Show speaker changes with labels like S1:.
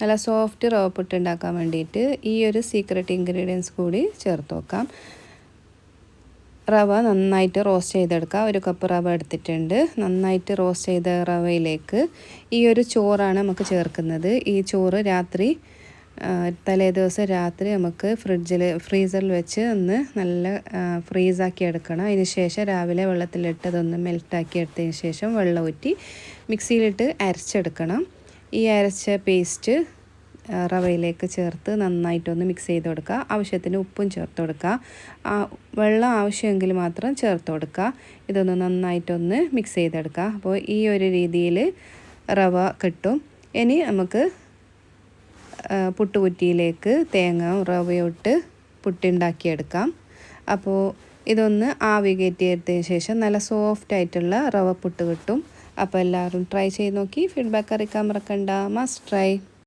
S1: നല്ല സോഫ്റ്റ് റവ പുട്ട് ഉണ്ടാക്കാൻ വേണ്ടിയിട്ട് ഈ ഒരു സീക്രട്ട് ഇൻഗ്രീഡിയൻസ് കൂടി ചേർത്ത് വെക്കാം. റവ നന്നായിട്ട് റോസ്റ്റ് ചെയ്തെടുക്കുക ഒരു കപ്പ് റവ എടുത്തിട്ടുണ്ട്. നന്നായിട്ട് റോസ്റ്റ് ചെയ്ത റവയിലേക്ക് ഈ ഒരു ചോറാണ് നമുക്ക് ചേർക്കുന്നത്. ഈ ചോറ് രാത്രി തലേ ദിവസം രാത്രി നമുക്ക് ഫ്രിഡ്ജിൽ ഫ്രീസറിൽ വെച്ച് ഒന്ന് നല്ല ഫ്രീസാക്കി എടുക്കണം. അതിന് ശേഷം രാവിലെ വെള്ളത്തിലിട്ട് അതൊന്ന് മെൽറ്റാക്കി എടുത്തതിന് ശേഷം വെള്ളം ഊറ്റി മിക്സിയിലിട്ട് അരച്ചെടുക്കണം. ഈ അരച്ച പേസ്റ്റ് റവയിലേക്ക് ചേർത്ത് നന്നായിട്ടൊന്ന് മിക്സ് ചെയ്ത് കൊടുക്കുക. ആവശ്യത്തിന് ഉപ്പും ചേർത്ത് കൊടുക്കുക. വെള്ളം ആവശ്യമെങ്കിൽ മാത്രം ചേർത്ത് കൊടുക്കുക. ഇതൊന്ന് നന്നായിട്ടൊന്ന് മിക്സ് ചെയ്തെടുക്കുക അപ്പോൾ ഈ ഒരു രീതിയിൽ റവ കിട്ടും. ഇനി നമുക്ക് പുട്ടുകുറ്റിയിലേക്ക് തേങ്ങ റവയോട്ട് പുട്ടുണ്ടാക്കിയെടുക്കാം. അപ്പോൾ ഇതൊന്ന് ആവി കയറ്റിയെടുത്തതിന് ശേഷം നല്ല സോഫ്റ്റ് ആയിട്ടുള്ള റവ പുട്ട് കിട്ടും. അപ്പോൾ എല്ലാവരും ട്രൈ ചെയ്ത് നോക്കി. ഫീഡ്ബാക്ക് അറിയിക്കാൻ മറക്കണ്ട. Must try